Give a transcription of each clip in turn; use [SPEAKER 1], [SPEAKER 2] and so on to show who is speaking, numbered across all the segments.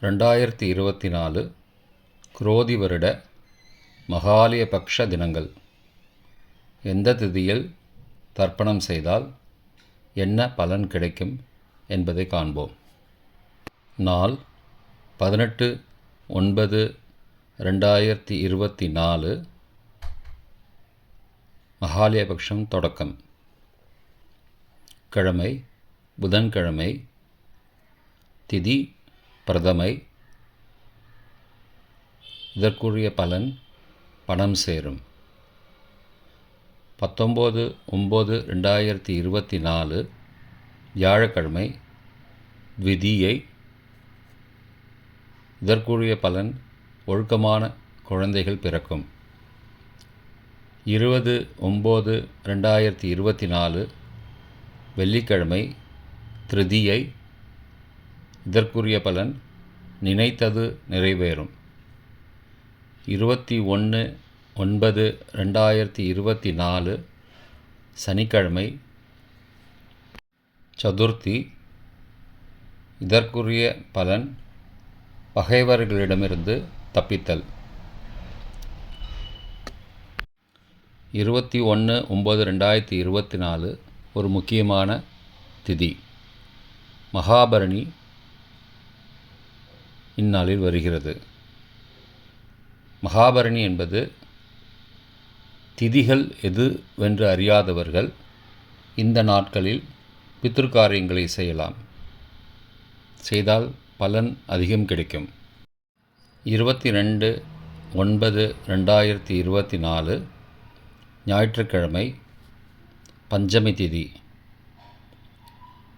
[SPEAKER 1] ரெண்டாயிரத்தி இருபத்தி நாலு குரோதி வருட மகாலயபக்ஷ தினங்கள். எந்த திதியில் தர்ப்பணம் செய்தால் என்ன பலன் கிடைக்கும் என்பதை காண்போம். நாள் பதினெட்டு ஒன்பது ரெண்டாயிரத்தி இருபத்தி நாலு. மகாலயபக்ஷம் தொடக்கம். கிழமை புதன்கிழமை திதி பிரதமை இதற்குரிய பலன் பணம் சேரும். பத்தொம்போது ஒம்பது ரெண்டாயிரத்தி இருபத்தி நாலு வியாழக்கிழமை த்விதியை இதற்குரிய பலன் ஒழுக்கமான குழந்தைகள் பிறக்கும். இருபது ஒம்பது ரெண்டாயிரத்தி இருபத்தி நாலு வெள்ளிக்கிழமை திருதியை இதற்குரிய பலன் நினைத்தது நிறைவேறும். இருபத்தி ஒன்று ஒன்பது ரெண்டாயிரத்தி இருபத்தி நாலு சனிக்கிழமை சதுர்த்தி. இதற்குரிய பலன் பகைவர்களிடமிருந்து தப்பித்தல். இருபத்தி ஒன்று ஒம்பது ரெண்டாயிரத்தி இருபத்தி நாலு ஒரு முக்கியமான திதி. மகாபரணி இந்நாளில் வருகிறது. மகாபரணி என்பது திதிகள் எதுவென்று அறியாதவர்கள் இந்த நாட்களில் பித்ருக்காரியங்களை செய்யலாம். செய்தால் பலன் அதிகம் கிடைக்கும். இருபத்தி ரெண்டு ஒன்பது ரெண்டாயிரத்தி இருபத்தி நாலு ஞாயிற்றுக்கிழமை பஞ்சமி திதி.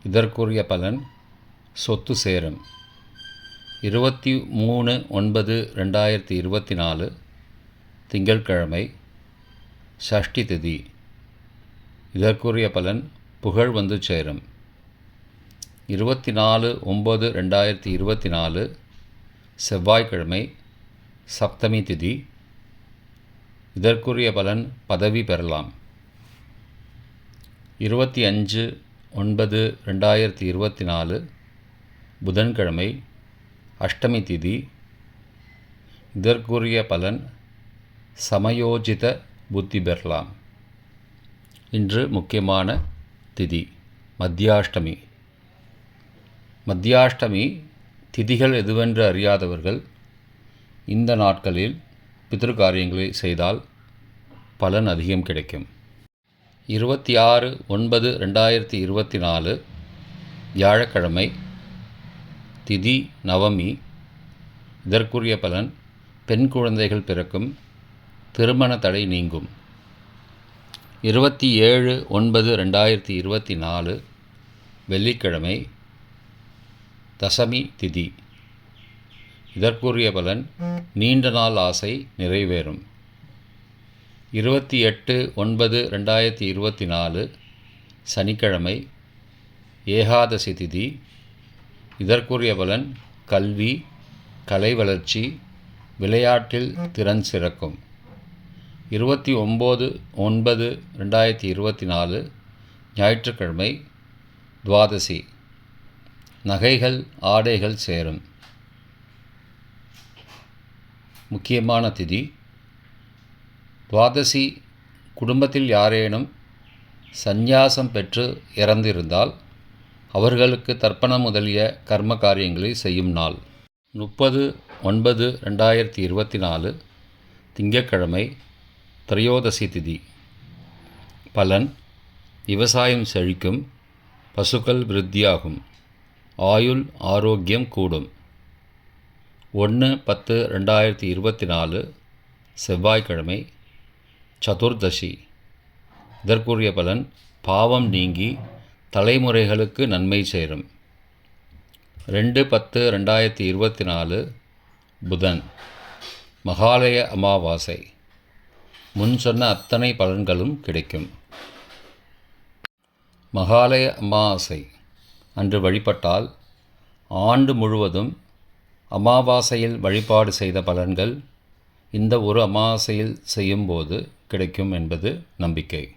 [SPEAKER 1] இதற்குரிய பலன் சொத்து சேரும். இருபத்தி மூணு ஒன்பது ரெண்டாயிரத்தி இருபத்தி நாலு திங்கட்கிழமை ஷஷ்டி திதி. இதற்குரிய பலன் புகழ் வந்து சேரும். இருபத்தி நாலு ஒம்பது ரெண்டாயிரத்தி இருபத்தி நாலு செவ்வாய்க்கிழமை சப்தமி திதி. இதற்குரிய பலன் பதவி பெறலாம். இருபத்தி அஞ்சு ஒன்பது ரெண்டாயிரத்தி இருபத்தி நாலு புதன்கிழமை அஷ்டமி திதி இதற்குரிய பலன் சமயோஜித புத்தி பெறலாம். இன்று முக்கியமான திதி மத்தியாஷ்டமி. மத்தியாஷ்டமி திதிகள் எதுவென்று அறியாதவர்கள் இந்த நாட்களில் பித்ருக்காரியங்களை செய்தால் பலன் அதிகம் கிடைக்கும். இருபத்தி ஆறு ஒன்பது ரெண்டாயிரத்தி இருபத்தி நாலு வியாழக்கிழமை திதி நவமி இதற்குரிய பலன் பெண் குழந்தைகள் பிறக்கும் திருமண தடை நீங்கும். இருபத்தி ஏழு ஒன்பது ரெண்டாயிரத்தி இருபத்தி நாலு வெள்ளிக்கிழமை தசமி திதி. இதற்குரிய பலன் நீண்ட நாள் ஆசை நிறைவேறும். இருபத்தி எட்டு ஒன்பது ரெண்டாயிரத்தி இருபத்தி நாலு சனிக்கிழமை ஏகாதசி திதி. இதற்குரிய பலன் கல்வி கலை வளர்ச்சி விளையாட்டில் திறன் சிறக்கும். இருபத்தி ஒம்பது ஒன்பது ரெண்டாயிரத்தி இருபத்தி நாலு ஞாயிற்றுக்கிழமை துவாதசி. நகைகள் ஆடைகள் சேரும். முக்கியமான திதி துவாதசி குடும்பத்தில் யாரேனும் சந்நியாசம் பெற்று இறந்திருந்தால் அவர்களுக்கு தர்ப்பணம் முதலிய கர்ம காரியங்களை செய்யும் நாள். முப்பது ஒன்பது ரெண்டாயிரத்தி இருபத்தி நாலு திங்கட்கிழமை திரையோதசி திதி. பலன் விவசாயம் செழிக்கும் பசுக்கள் விருத்தியாகும் ஆயுள் ஆரோக்கியம் கூடும். ஒன்று பத்து ரெண்டாயிரத்தி இருபத்தி நாலு செவ்வாய்க்கிழமை சதுர்தசி. இதற்குரிய பலன் பாவம் நீங்கி தலைமுறைகளுக்கு நன்மை சேரும். ரெண்டு பத்து ரெண்டாயிரத்தி இருபத்தி நாலு புதன் மகாலய அமாவாசை. முன் சொன்ன அத்தனை பலன்களும் கிடைக்கும். மகாலய அமாவாசை அன்று வழிபட்டால் ஆண்டு முழுவதும் அமாவாசையில் வழிபாடு செய்த பலன்கள் இந்த ஒரு அமாவாசையில் செய்யும்போது கிடைக்கும் என்பது நம்பிக்கை.